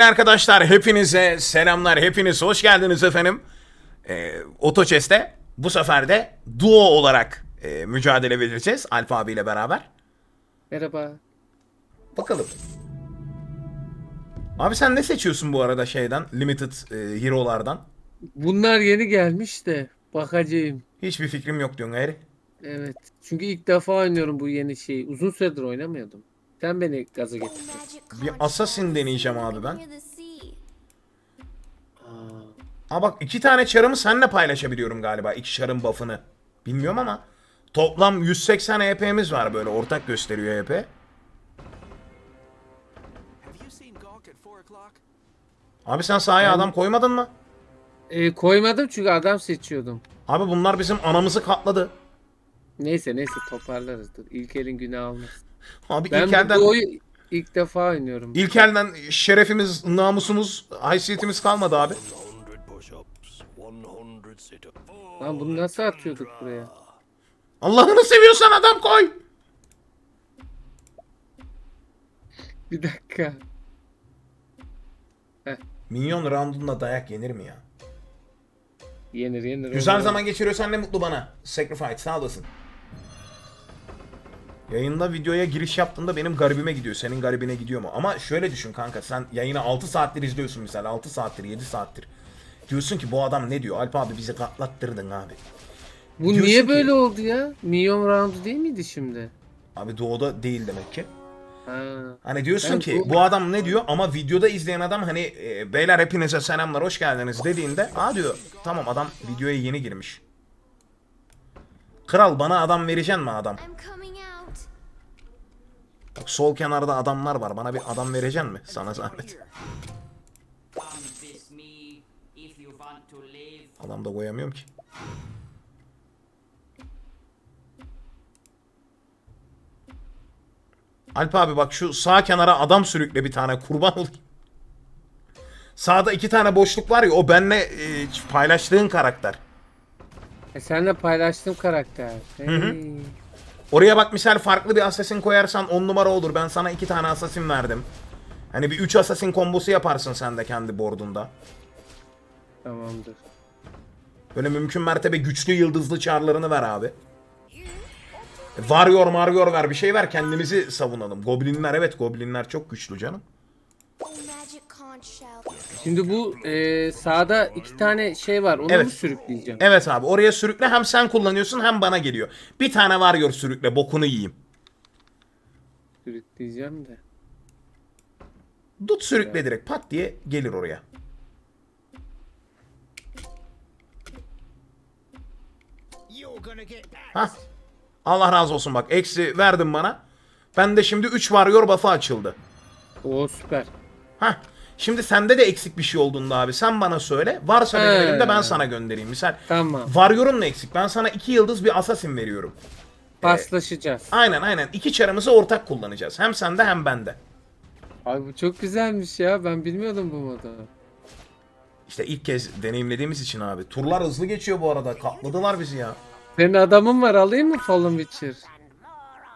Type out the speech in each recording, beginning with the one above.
Arkadaşlar hepinize selamlar. Hepiniz hoş geldiniz efendim. Ee, Otochess'te bu sefer de duo olarak e, mücadele vereceğiz Alfa abiyle beraber. Merhaba. Bakalım. Abi sen ne seçiyorsun bu arada şeyden? Limited e, Hero'lardan. Bunlar yeni gelmiş de bakacağım. Hiçbir fikrim yok diyorsun Eri. Evet. Çünkü ilk defa oynuyorum bu yeni şeyi. Uzun süredir oynamıyordum. Sen beni gaza getirdin. Bir Assassin deneyeceğim abi ben. Aa, bak iki tane çarımı seninle paylaşabiliyorum galiba. İki çarın buff'ını. Bilmiyorum ama. Toplam 180 EP'miz var böyle ortak gösteriyor EP. Have you seen Gawk at 4 o'clock? Abi sen sahaya adam koymadın mı? e, koymadım çünkü adam seçiyordum. Abi bunlar bizim anamızı katladı. Neyse neyse toparlarız. Dur. İlk elin günah almaz. Abi Ben ilkelden, bu ilk defa oynuyorum. ilkelden şerefimiz, namusumuz, haysiyetimiz kalmadı abi. 100 push-ups, 100 sit-ups. Lan bunu nasıl atıyorduk buraya? Allah'ını seviyorsan adam koy. Bir dakika. Minyon roundunda dayak yenir mi ya? Yenir yenir. Güzel zaman geçiriyorsan ne mutlu bana. Sacrifice sağ olasın. Yayında videoya giriş yaptığında benim garibime gidiyor. Senin garibine gidiyor mu? Ama şöyle düşün kanka. Sen yayını 6 saattir izliyorsun misal. 6 saattir 7 saattir. Diyorsun ki bu adam ne diyor? Alp abi bizi katlattırdın abi. Bu Diyorsun niye ki- böyle oldu ya? Minyon roundu değil miydi şimdi? Abi doğuda değil demek ki. Ha. Hani diyorsun Ben ki bu- bu adam ne diyor ama videoda izleyen adam hani e, beyler hepinize selamlar hoş geldiniz dediğinde aa diyor tamam adam videoya yeni girmiş. Kral bana adam vereceksin mi adam? Bak sol kenarda adamlar var bana bir adam vereceksin mi sana zahmet. Adam da koyamıyorum ki. Alp abi bak şu sağ kenara adam sürükle bir tane kurban olayım. Sağda iki tane boşluk var ya o benle e, paylaştığın karakter. E senle paylaştığım karakter. Hey. Oraya bak misal farklı bir assassin koyarsan 10 numara olur. Ben sana iki tane assassin verdim. Hani bir 3 assassin kombosu yaparsın sen de kendi boardunda. Tamamdır. Böyle mümkün mertebe güçlü yıldızlı çarlarını ver abi. Varıyor marıyor ver bir şey ver kendimizi savunalım. Goblinler evet goblinler çok güçlü canım. Şimdi bu e, sağda iki tane şey var. Onu Evet. mu sürükleyeceğim? Evet abi oraya sürükle hem sen kullanıyorsun hem bana geliyor. Bir tane varıyor sürükle bokunu yiyeyim. Sürükleyeceğim de. Dut sürükle direkt pat diye gelir oraya. Hah. Allah razı olsun bak eksi verdin bana. Ben de şimdi 3 varıyor buff'ı açıldı. O süper. Hah. Şimdi sende de eksik bir şey olduğunda abi sen bana söyle. Varsa benim He. elimde ben sana göndereyim. Misal Tamam. varyorum ne eksik? Ben sana 2 yıldız bir assassin veriyorum. Paslaşacağız. Aynen aynen. İki çarımızı ortak kullanacağız. Hem sende hem bende. Abi bu çok güzelmiş ya. Ben bilmiyordum bu modu. İşte ilk kez deneyimlediğimiz için abi. Turlar hızlı geçiyor bu arada. Katladılar bizi ya. Senin adamın var alayım mı Fallen Witcher?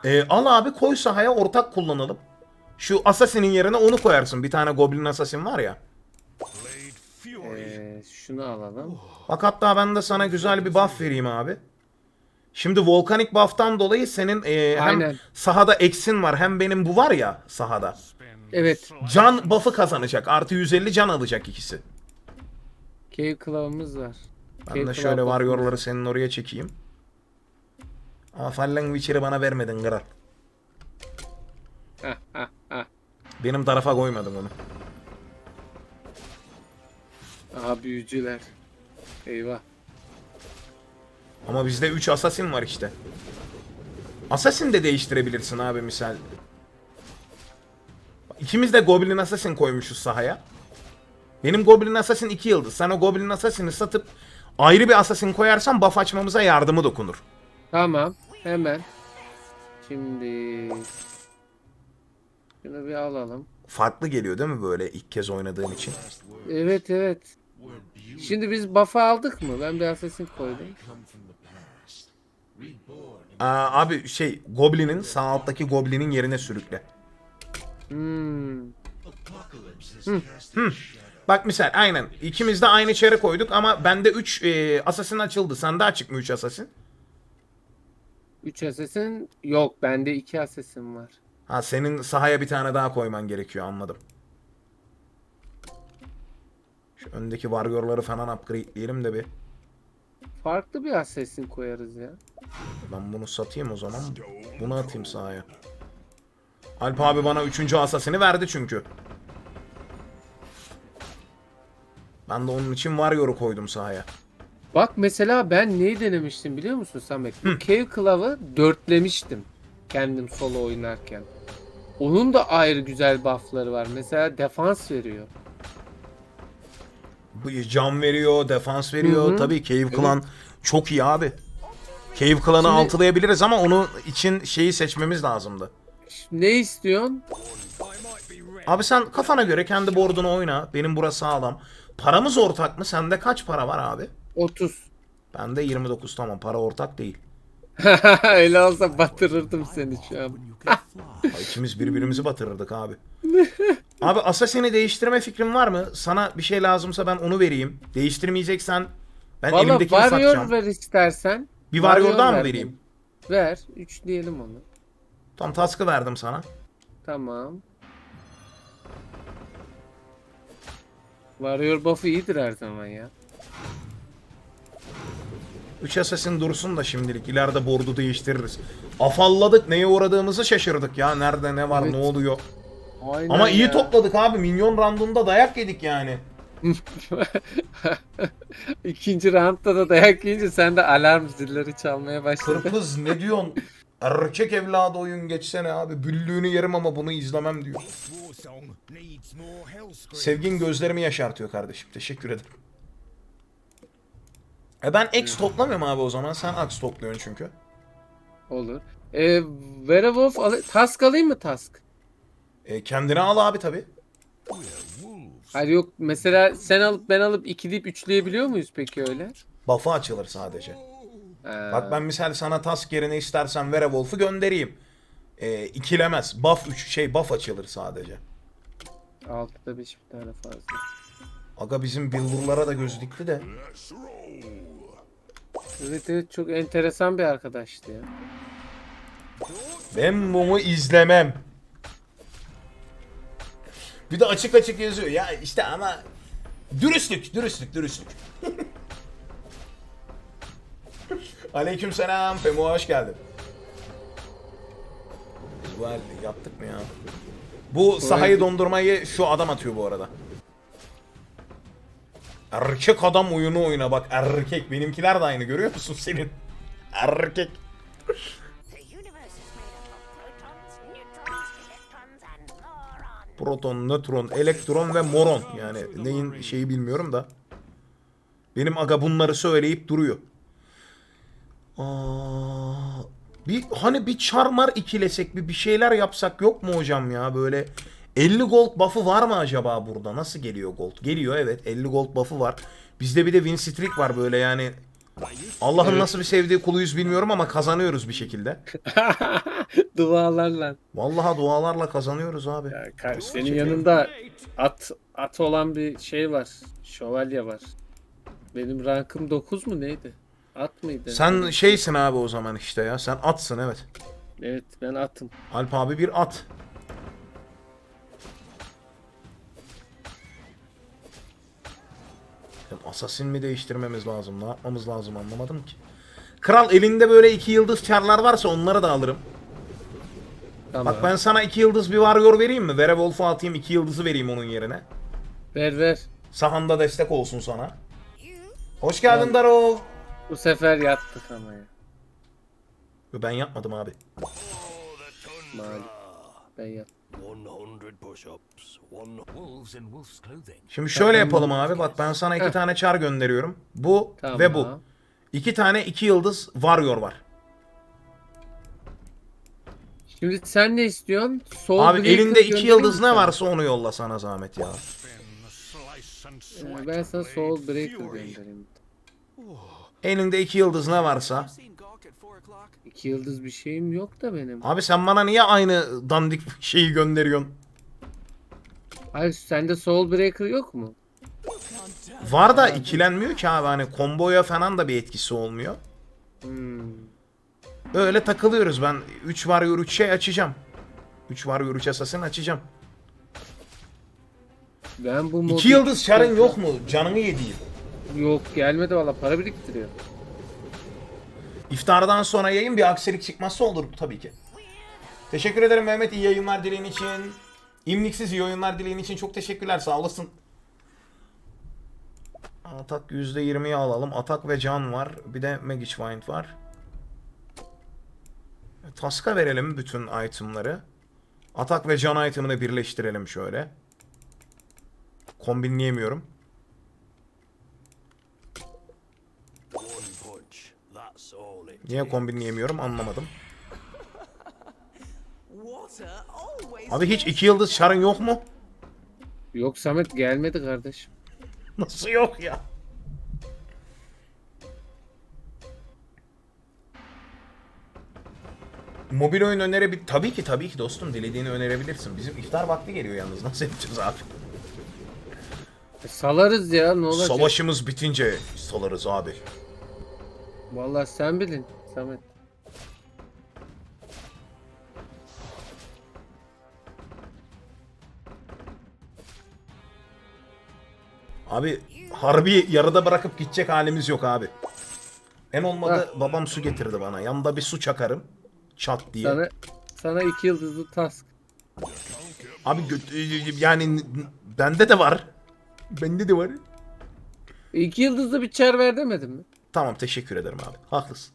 Ee, al abi koy sahaya ortak kullanalım. Şu Assassin'in yerine onu koyarsın. Bir tane Goblin Assassin var ya. Ee, şunu alalım. Bak hatta ben de sana güzel bir buff vereyim abi. Şimdi volkanik buff'tan dolayı senin e, hem Aynen. sahada eksin var hem benim bu var ya sahada. Evet. Can buff'ı kazanacak. Artı 150 can alacak ikisi. Cave Claw'ımız var. Ben Cave de Claw şöyle varyorları senin oraya çekeyim. Ama Fallen Witcher'ı bana vermedin kral. Hah, hah. Benim tarafa koymadın onu. Aha büyücüler. Eyvah. Ama bizde 3 assassin var işte. Assassin de değiştirebilirsin abi misal. İkimiz de Goblin Assassin koymuşuz sahaya. Benim Goblin Assassin 2 yıldız. Sen o Goblin Assassin'i satıp ayrı bir Assassin koyarsan buff açmamıza yardımı dokunur. Tamam. Hemen. Şimdi şunu bir alalım. Farklı geliyor değil mi böyle ilk kez oynadığın için? Evet evet. Şimdi biz buff'ı aldık mı? Ben bir assassin koydum. Aa, abi şey Goblin'in sağ alttaki Goblin'in yerine sürükle. Hmm. Bak misal aynen. İkimiz de aynı çere koyduk ama bende 3 e, assassin açıldı. Sende açık mı 3 assassin? 3 assassin yok. Bende 2 assassin var. Ha senin sahaya bir tane daha koyman gerekiyor anladım. Şu öndeki warrior'ları falan upgrade'leyelim de bir. Farklı bir assassin koyarız ya. Ben bunu satayım o zaman. Bunu atayım sahaya. Alp abi bana 3. asasini verdi çünkü. Ben de onun için Warrior'u koydum sahaya. Bak mesela ben neyi denemiştim biliyor musun Samet? Bu Cave Clove'ı dörtlemiştim. Kendim solo oynarken. Onun da ayrı güzel buff'ları var. Mesela defans veriyor. Bu can veriyor, defans veriyor. Hı hı. Tabii Cave Clan çok iyi abi. Cave Clan'ı Şimdi- altılayabiliriz ama onun için şeyi seçmemiz lazımdı. Ne istiyorsun? Abi sen kafana göre kendi board'unu oyna. Benim burası sağlam. Paramız ortak mı? Sende kaç para var abi? 30. Bende 29 tamam. Para ortak değil. Öyle olsa batırırdım seni şu an. İkimiz birbirimizi batırırdık abi. Abi Assassin'i değiştirme fikrin var mı? Sana bir şey lazımsa ben onu vereyim. Değiştirmeyeceksen ben Valla elimdekini Warrior satacağım. ver istersen. Bir Warrior daha mı ver vereyim? Ver. 3 diyelim onu. Tam task'ı verdim sana. Tamam. Warrior buff'ı iyidir her zaman ya. 3 Assassin dursun da şimdilik. İleride board'u değiştiririz. Afalladık. Neye uğradığımızı şaşırdık ya. Nerede ne var Evet. ne oluyor. Aynen Ama iyi ya. topladık abi. Minyon randında dayak yedik yani. İkinci roundda da dayak yiyince sen de alarm zilleri çalmaya başladın. Kırpız ne diyorsun? Erkek evladı oyun geçsene abi. Büllüğünü yerim ama bunu izlemem diyor. Sevgin gözlerimi yaşartıyor kardeşim. Teşekkür ederim. E ben X toplamıyorum abi o zaman. Sen Ax topluyorsun çünkü. Olur. Ee, Werewolf al task alayım mı task? E kendine al abi tabi. Hayır yok mesela sen alıp ben alıp ikileyip üçleyebiliyor muyuz peki öyle? Buff'ı açılır sadece. Ha, Bak ben misal sana task yerine istersen Werewolf'u göndereyim. E, ikilemez. Buff 3 şey buff açılır sadece. Altıda beş bir tane fazla. Aga bizim builder'lara da göz dikti de. Evet evet çok enteresan bir arkadaştı ya. Ben bunu izlemem. Bir de açık açık yazıyor. Ya işte ama dürüstlük, dürüstlük, dürüstlük. Aleykümselam Femo hoş geldin. Güzel yaptık mı ya? Bu sahayı dondurmayı şu adam atıyor bu arada. Erkek adam oyunu oyna bak erkek. Benimkiler de aynı görüyor musun senin? Erkek. Proton, nötron, elektron ve moron. Yani neyin şeyi bilmiyorum da. Benim aga bunları söyleyip duruyor. Aa, bir hani bir çarmar ikilesek bir bir şeyler yapsak yok mu hocam ya böyle 50 gold buff'ı var mı acaba burada? Nasıl geliyor gold? Geliyor evet 50 gold buff'ı var. Bizde bir de win streak var böyle yani. Allah'ın nasıl bir sevdiği kuluyuz bilmiyorum ama kazanıyoruz bir şekilde. Dualarla. Vallahi dualarla kazanıyoruz abi. Ya, kar- senin yanında at at olan bir şey var. Şövalye var. Benim rankım 9 mu neydi? At mıydı? Sen şeysin abi o zaman işte ya. Sen atsın evet. Evet ben atım. Alp abi bir at. Ya Assassin mi değiştirmemiz lazım? Ne yapmamız lazım anlamadım ki. Kral elinde böyle iki yıldız çarlar varsa onları da alırım. Tamam. Bak ben sana iki yıldız bir warrior vereyim mi? Werewolf'u atayım iki yıldızı vereyim onun yerine. Ver ver. Sahanda destek olsun sana. Hoş geldin Daro. Bu sefer yattık ama ya. Ben yapmadım abi. Malum. Ben yattım. 100 push-ups. One Wolves in wolf's clothing. Şimdi şöyle yapalım abi. Bak ben sana iki tane çar gönderiyorum. Bu Tamam. ve bu. İki tane iki yıldız warrior var. Şimdi sen ne istiyorsun? Soul Abi Breaker elinde iki yıldız ne varsa onu yolla sana zahmet ya. Ee, Ben sana Soul Breaker göndereyim. Elinde iki yıldız ne varsa. İki yıldız bir şeyim yok da benim. Abi sen bana niye aynı dandik şeyi gönderiyorsun? Hayır sende Soul Breaker yok mu? Var da ikilenmiyor ki abi hani komboya falan da bir etkisi olmuyor. Hmm. Öyle takılıyoruz ben 3 var 3 şey açacağım. 3 var 3 asasını açacağım. Ben bu modu... 2 yıldız şarın yok mu? Canını yediğim. Yok gelmedi valla para biriktiriyor. İftardan sonra yayın bir aksilik çıkmazsa olur tabii ki. Teşekkür ederim Mehmet iyi yayınlar dileğin için. İmliksiz iyi oyunlar dileğin için çok teşekkürler sağ olasın. Atak %20'yi alalım. Atak ve can var. Bir de Magic Wind var. Taska verelim bütün itemları. Atak ve can itemını birleştirelim şöyle. Kombinleyemiyorum. Niye kombinleyemiyorum anlamadım. Abi hiç iki yıldız şarın yok mu? Yok Samet gelmedi kardeşim. Nasıl yok ya? Mobil oyun önerebil... Tabii ki tabii ki dostum dilediğini önerebilirsin. Bizim iftar vakti geliyor yalnız. Nasıl yapacağız abi? E, salarız ya ne olacak? Savaşımız bitince salarız abi. Vallahi sen bilin Samet. Abi harbi yarıda bırakıp gidecek halimiz yok abi. En olmadı babam su getirdi bana. Yanında bir su çakarım. Çat diye. Sana sana iki yıldızlı task. Abi gö- yani n- bende de var. Bende de var. İki yıldızlı bir çar ver demedim mi? Tamam teşekkür ederim abi. Haklısın.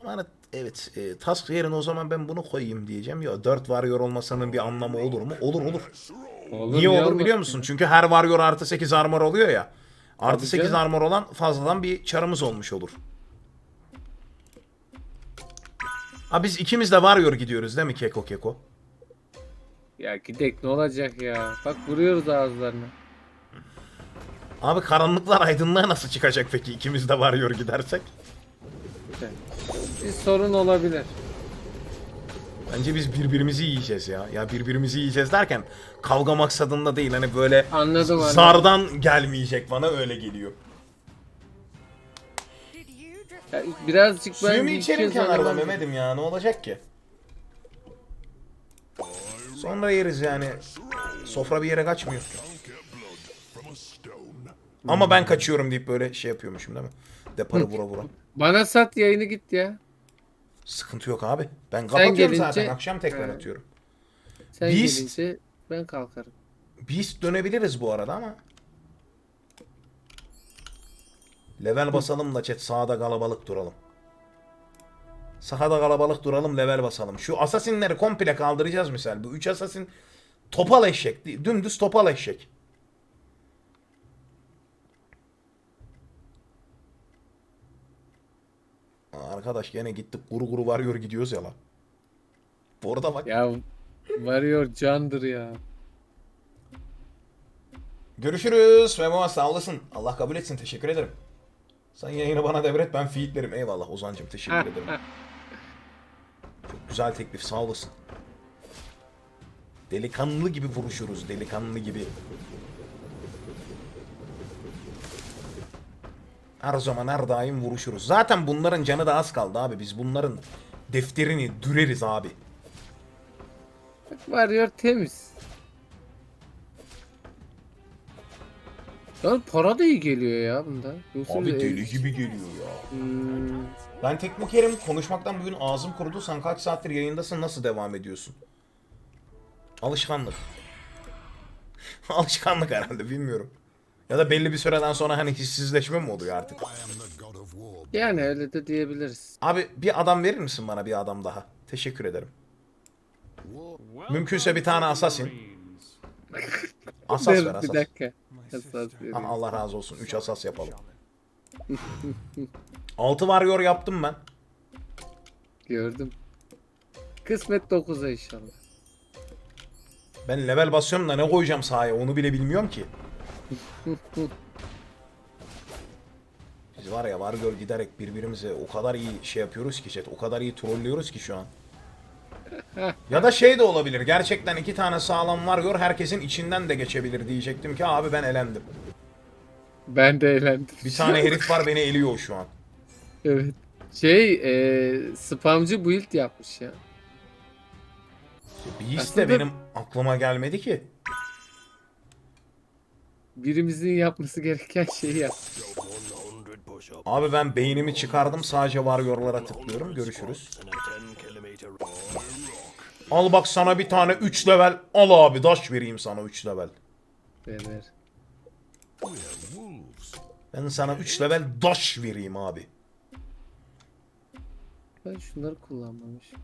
Ama evet e, task yerine o zaman ben bunu koyayım diyeceğim. Ya 4 warrior olmasının bir anlamı olur mu? Olur olur. Olur, Niye olur biliyor musun? Çünkü her warrior artı 8 armor oluyor ya. Artı Tabii 8 canım. armor olan fazladan bir çarımız olmuş olur. Ha biz ikimiz de warrior gidiyoruz değil mi Keko Keko? Ya gidek ne olacak ya? Bak vuruyoruz ağızlarına. Abi karanlıklar aydınlığa nasıl çıkacak peki ikimiz de warrior gidersek? Bir sorun olabilir. Bence biz birbirimizi yiyeceğiz ya. Ya birbirimizi yiyeceğiz derken kavga maksadında değil. Hani böyle Anladım anladım. zardan gelmeyecek bana öyle geliyor. Ya birazcık ben Suyumu bir içerim kenarda. Mehmet'im ya. Ne olacak ki? Sonra yeriz yani. Sofra bir yere kaçmıyor. Ama ben kaçıyorum deyip böyle şey yapıyormuşum değil mi? Deparı vura vura. Bana sat yayını git ya. Sıkıntı yok abi. Ben kapatıyorum gelince- zaten. Akşam tekrar Ha. atıyorum. Sen Beast. gelince ben kalkarım. Beast dönebiliriz bu arada ama. Level basalım da chat sağda kalabalık duralım. Sahada kalabalık duralım level basalım. Şu asasinleri komple kaldıracağız misal. Bu 3 asasin topal eşek. Dümdüz topal eşek. Arkadaş gene gittik kuru kuru varıyor gidiyoruz ya lan. Bu arada bak. Ya varıyor candır ya. Görüşürüz. Memo sağ olasın. Allah kabul etsin. Teşekkür ederim. Sen yayını bana devret ben feedlerim. Eyvallah Ozan'cım teşekkür ederim. Çok güzel teklif sağ olasın. Delikanlı gibi vuruşuruz. Delikanlı gibi. Her zaman her daim vuruşuruz. Zaten bunların canı da az kaldı abi. Biz bunların defterini düreriz abi. Varıyor temiz. Ya para da iyi geliyor ya bunda. Yoksa Abi bir- deli gibi geliyor ya. Hmm, Ben Teknokerim konuşmaktan bugün ağzım kurudu. Sen kaç saattir yayındasın? Nasıl devam ediyorsun? Alışkanlık. Alışkanlık herhalde bilmiyorum. Ya da belli bir süreden sonra hani hissizleşme mi oluyor artık? yani öyle de diyebiliriz. Abi bir adam verir misin bana bir adam daha? Teşekkür ederim. Mümkünse bir tane assassin. Asas ver asas. bir dakika. Asas Allah razı olsun. 3 asas yapalım. 6 warrior yaptım ben. Gördüm. Kısmet 9'a inşallah. Ben level basıyorum da ne koyacağım sahaya onu bile bilmiyorum ki. Biz var ya var gör giderek birbirimize o kadar iyi şey yapıyoruz ki chat. O kadar iyi trollüyoruz ki şu an. Ya da şey de olabilir. Gerçekten iki tane sağlam var gör herkesin içinden de geçebilir diyecektim ki abi ben elendim. Ben de eğlendim. Bir tane herif var beni eliyor şu an. Evet. Şey e, spamcı build yapmış ya. Beast de Aslında- benim aklıma gelmedi ki. Birimizin yapması gereken şeyi yap. 100 push up. Abi ben beynimi çıkardım sadece varyorlara tıklıyorum. Görüşürüz. And a 10 kilometer Al bak sana bir tane 3 level. Al abi daş vereyim sana 3 level. Ver. Ben sana 3 level daş vereyim abi. Ben şunları kullanmamışım.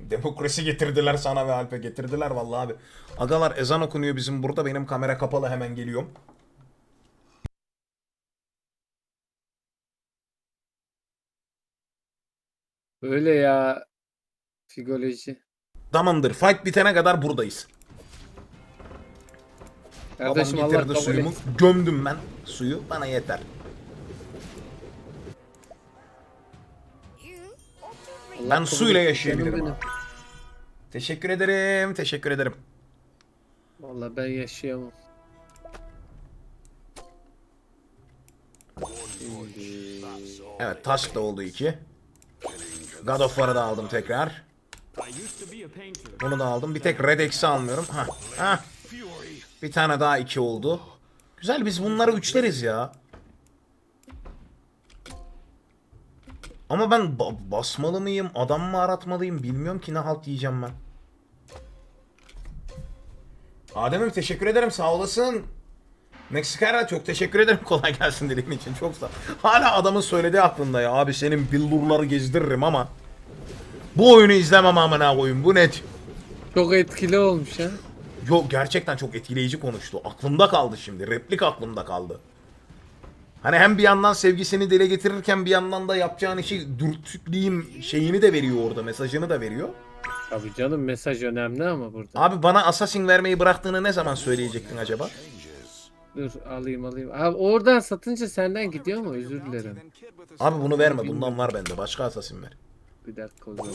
Demokrasi getirdiler sana ve Alp'e getirdiler vallahi abi. Agalar ezan okunuyor bizim burada. Benim kamera kapalı hemen geliyorum. Öyle ya. Figoloji. Tamamdır. Fight bitene kadar buradayız. Kardeşim Babam Allah getirdi kabul suyumu. etsin. Gömdüm ben suyu. Bana yeter. Allah Ben suyla yaşayabilirim canım abi. benim. Teşekkür ederim. Teşekkür ederim. Vallahi ben yaşayamam. Şimdi... Evet taş da oldu iki. God of War'ı da aldım tekrar. Bunu da aldım. Bir tek Red X'i almıyorum. Ha. Ha. Bir tane daha iki oldu. Güzel biz bunları üçleriz ya. Ama ben ba- basmalı mıyım? Adam mı aratmalıyım? Bilmiyorum ki ne halt yiyeceğim ben. Adem'im teşekkür ederim sağ olasın. Meksikara çok teşekkür ederim kolay gelsin dediğin için çok sağ. Hala adamın söylediği aklımda ya abi senin billurları gezdiririm ama bu oyunu izlemem amına koyayım bu net. Çok etkili olmuş ha. Yok gerçekten çok etkileyici konuştu. Aklımda kaldı şimdi. Replik aklımda kaldı. Hani hem bir yandan sevgisini dile getirirken bir yandan da yapacağın işi dürtükleyeyim şeyini de veriyor orada. Mesajını da veriyor. Tabii canım mesaj önemli ama burada. Abi bana Assassin vermeyi bıraktığını ne zaman söyleyecektin acaba? Dur alayım alayım. Abi oradan satınca senden gidiyor mu? Özür dilerim. Abi bunu verme bundan var bende. Başka Assassin ver. Bir dakika o zaman.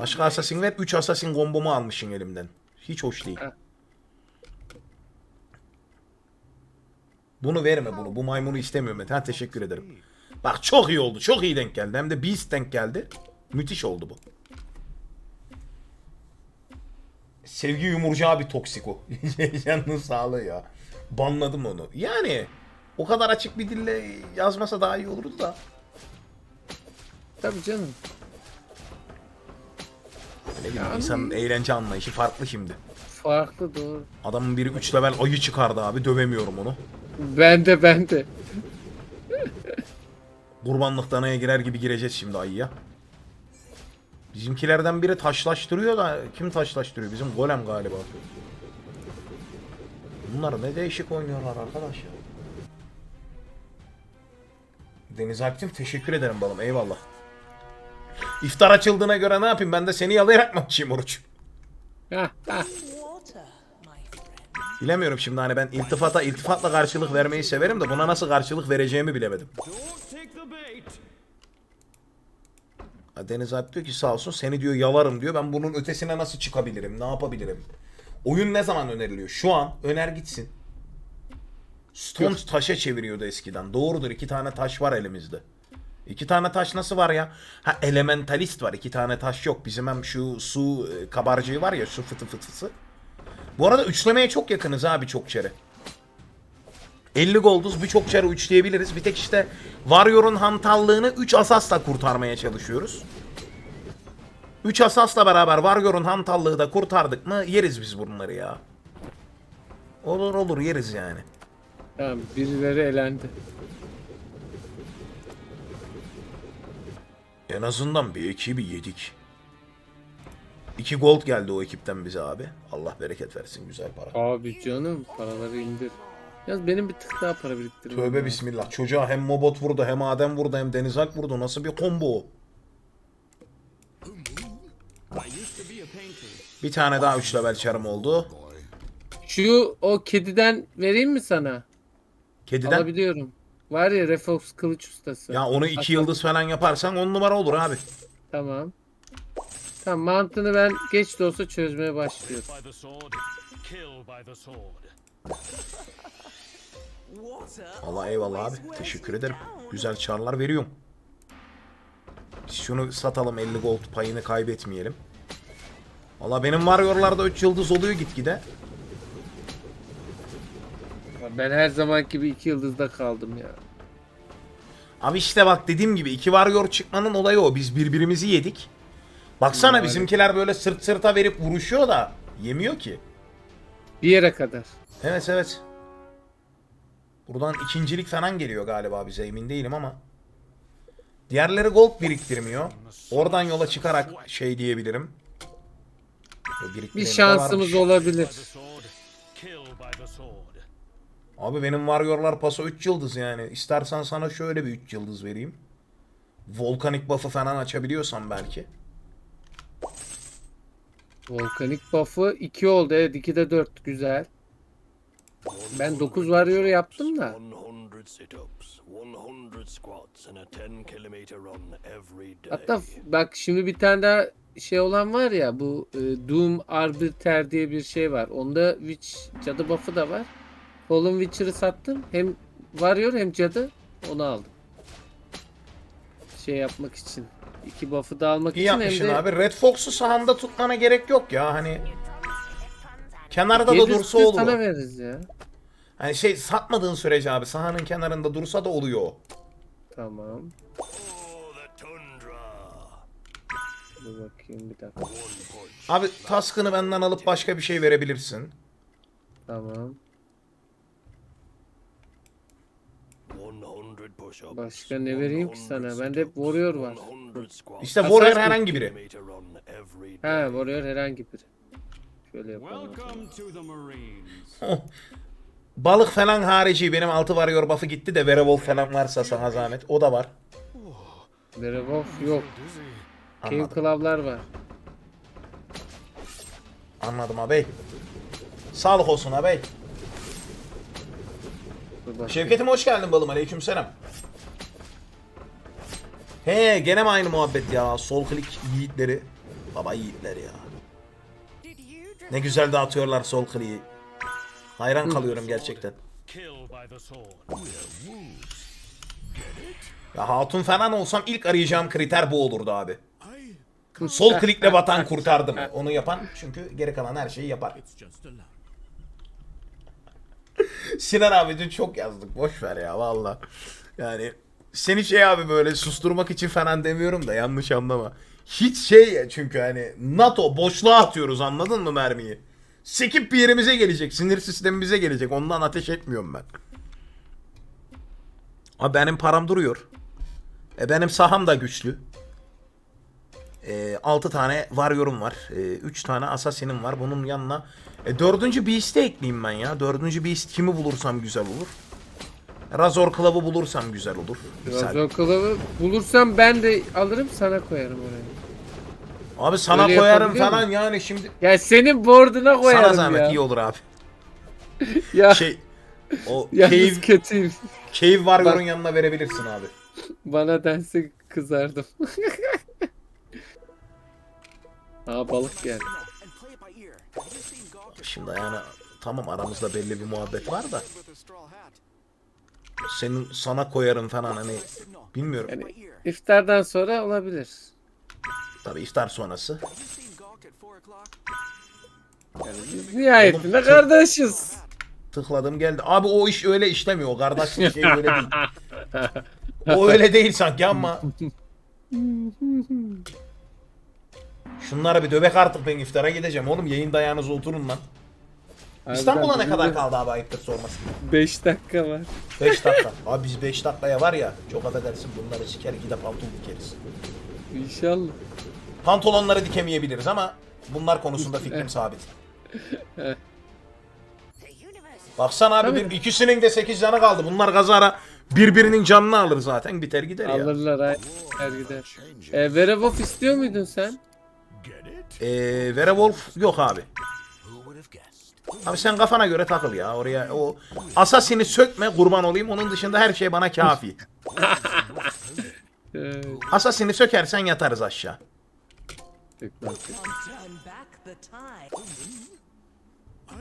Başka Assassin ver. 3 Assassin kombomu almışsın elimden. Hiç hoş değil. Ha. Bunu verme bunu. Bu maymunu istemiyorum ben. Ha teşekkür ederim. Bak çok iyi oldu. Çok iyi denk geldi. Hem de Beast denk geldi. Müthiş oldu bu. Sevgi yumurcağı bir toksiko. Canının sağlığı ya. Banladım onu. Yani o kadar açık bir dille yazmasa daha iyi olurdu da. Tabii canım. Ne bileyim, insanın eğlence anlayışı farklı şimdi. Farklı doğru. Adamın biri 3 level ayı çıkardı abi. Dövemiyorum onu. Ben de ben de. Kurbanlık danaya girer gibi gireceğiz şimdi ayıya. Bizimkilerden biri taşlaştırıyor da kim taşlaştırıyor? Bizim golem galiba. Bunlar ne değişik oynuyorlar arkadaş ya. Deniz Alp'cim teşekkür ederim balım eyvallah. İftar açıldığına göre ne yapayım ben de seni yalayarak mı açayım oruç? Bilemiyorum şimdi hani ben iltifata iltifatla karşılık vermeyi severim de buna nasıl karşılık vereceğimi bilemedim. Deniz Alp diyor ki sağ olsun seni diyor yalarım diyor. Ben bunun ötesine nasıl çıkabilirim? Ne yapabilirim? Oyun ne zaman öneriliyor? Şu an öner gitsin. Stone taşa çeviriyordu eskiden. Doğrudur iki tane taş var elimizde. İki tane taş nasıl var ya? Ha elementalist var. iki tane taş yok. Bizim hem şu su e, kabarcığı var ya su fıtı fıtısı. Bu arada üçlemeye çok yakınız abi çok çere. 50 golduz birçok çare üçleyebiliriz. Bir tek işte Warrior'un hantallığını 3 asasla kurtarmaya çalışıyoruz. 3 asasla beraber Warrior'un hantallığı da kurtardık mı yeriz biz bunları ya. Olur olur yeriz yani. Tamam birileri elendi. En azından bir ekibi yedik. 2 gold geldi o ekipten bize abi. Allah bereket versin güzel para. Abi canım paraları indir. Yalnız benim bir tık daha para biriktirmem Tövbe lazım. bismillah. Çocuğa hem Mobot vurdu hem Adem vurdu hem Deniz Alp vurdu. Nasıl bir combo o? Bir tane daha 3 level çarım oldu. Şu o kediden vereyim mi sana? Kediden. Alabiliyorum. Var ya Refox kılıç ustası. Ya onu 2 Hatta- yıldız falan yaparsan 10 numara olur abi. Tamam. Tamam mantığını ben geç de olsa çözmeye başlıyorum. Allah eyvallah abi. Teşekkür ederim. Güzel çarlar veriyorum. Biz şunu satalım 50 gold payını kaybetmeyelim. Valla benim Warrior'larda 3 yıldız oluyor gitgide. Ben her zaman gibi iki yıldızda kaldım ya. Abi işte bak dediğim gibi iki Warrior çıkmanın olayı o. Biz birbirimizi yedik. Baksana Yani. bizimkiler böyle sırt sırta verip vuruşuyor da yemiyor ki. Bir yere kadar. Evet evet. Buradan ikincilik falan geliyor galiba bize emin değilim ama. Diğerleri gold biriktirmiyor. Oradan yola çıkarak şey diyebilirim. Bir şansımız olabilir. Abi benim Warrior'lar paso 3 yıldız yani. İstersen sana şöyle bir 3 yıldız vereyim. Volkanik buff'ı falan açabiliyorsan belki. Volkanik buff'ı 2 oldu. Evet 2'de 4 güzel. Ben 9 varıyor yaptım da. 100 sit-ups, 100 squats, and a 10 kilometer run every day. Hatta bak şimdi bir tane daha şey olan var ya bu e, Doom Arbiter diye bir şey var. Onda Witch cadı buff'ı da var. Fallen Witcher'ı sattım. Hem varıyor hem cadı. Onu aldım. Şey yapmak için. İki buff'ı da almak İyi için hem yapmışsın de abi. Red Fox'u sahanda tutmana gerek yok ya. Hani kenarda da dursa olur. sana veririz ya. Hani şey satmadığın sürece abi sahanın kenarında dursa da oluyor o. Tamam. Dur bakayım bir dakika. Abi taskını benden alıp başka bir şey verebilirsin. Tamam. 100 push-ups. Başka ne vereyim ki 100 sana? Bende hep Warrior var. 100 squats, İşte Asas Warrior herhangi biri. He varıyor herhangi biri. Şöyle yapalım. Balık falan harici benim altı Warrior buff'ı gitti de Werewolf falan varsa sana zahmet. O da var. Werewolf yok. Cave Anladım. Club'lar var. Anladım abi. Sağlık olsun abi. Dur bakayım. Şevket'im hoş geldin balım. Aleykümselam. He gene mi aynı muhabbet ya? Sol klik yiğitleri. Baba yiğitler ya. Ne güzel dağıtıyorlar sol kliği. Hayran kalıyorum gerçekten. Ya hatun falan olsam ilk arayacağım kriter bu olurdu abi. Sol klikle batan kurtardı mı? Onu yapan çünkü geri kalan her şeyi yapar. Sinan abi dün çok yazdık. Boş ver ya valla. Yani seni şey abi böyle susturmak için falan demiyorum da yanlış anlama. Hiç şey çünkü hani NATO boşluğa atıyoruz anladın mı mermiyi? Sekip bir yerimize gelecek. Sinir sistemimize gelecek. Ondan ateş etmiyorum ben. Abi benim param duruyor. E benim saham da güçlü. E, 6 tane Warrior'um var. E, 3 tane Assassin'im var. Bunun yanına e, dördüncü Beast'i ekleyeyim ben ya. Dördüncü Beast kimi bulursam güzel olur. Razor Club'ı bulursam güzel olur. Misal. Razor kılığı bulursam ben de alırım sana koyarım oraya. Abi sana Öyle koyarım yapabiliyor falan yani şimdi. Ya senin board'una koyarım Sana zahmet ya. iyi olur abi. Ya Şey o yalnız Cave, kötüyüm. Cave Warrior'un Bak- yanına verebilirsin abi. Bana dense kızardım. Aa balık geldi. Şimdi yani tamam aramızda belli bir muhabbet var da senin sana koyarım falan hani bilmiyorum. Yani iftardan sonra olabilir. Tabii iftar sonrası. Have you seen Gawk at 4 o'clock? Biz nihayetinde Oğlum, kardeşiz. Tıkladım geldi. Abi o iş öyle işlemiyor. O kardeşlik şey öyle değil. O öyle değil sanki ama. Şunlara bir dövek artık ben iftara gideceğim. Oğlum yayın dayağınıza oturun lan. İstanbul'a ne kadar kaldı abi ayıptır sorması. 5 dakika var. 5 dakika. Abi biz 5 dakikaya var ya çok affedersin bunları siker gidip pantolon dikeriz. İnşallah. Pantolonları dikemeyebiliriz ama bunlar konusunda fikrim sabit. Baksana abi Tabii. bir, ikisinin de 8 canı kaldı. Bunlar kazara birbirinin canını alır zaten. Biter gider ya. Alırlar ay. Her gider. E, Werewolf istiyor muydun sen? Ee, Werewolf yok abi. Abi sen kafana göre takıl ya oraya. O Assassin'i sökme kurban olayım. Onun dışında her şey bana kafi. Assassin'i sökersen yatarız aşağı.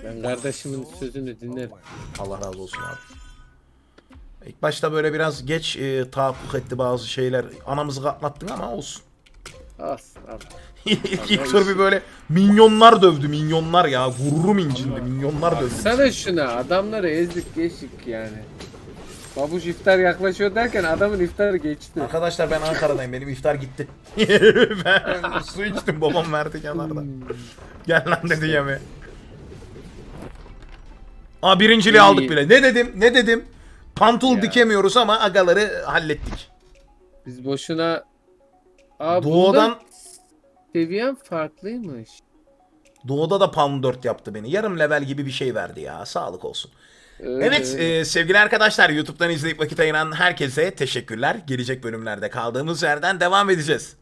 Ben kardeşimin sözünü dinlerim. Allah razı olsun abi. İlk başta böyle biraz geç e, tahakkuk etti bazı şeyler. Anamızı katlattın ama olsun. As, al. ilk, tur bir böyle minyonlar dövdü minyonlar ya. Gururum incindi minyonlar dövdü. Sana şuna adamları ezdik geçtik yani. Babuş iftar yaklaşıyor derken adamın iftarı geçti. Arkadaşlar ben Ankara'dayım. Benim iftar gitti. ben su içtim. Babam verdi kenarda. Gel lan dedi yeme. Aa birinciliği İyi. aldık bile. Ne dedim? Ne dedim? Pantul Ya. dikemiyoruz ama agaları hallettik. Biz boşuna... Aa, Doğudan bunda seviyem farklıymış. Doğuda da Pound 4 yaptı beni. Yarım level gibi bir şey verdi ya. Sağlık olsun. Öyle, Evet e, sevgili arkadaşlar YouTube'dan izleyip vakit ayıran herkese teşekkürler. Gelecek bölümlerde kaldığımız yerden devam edeceğiz.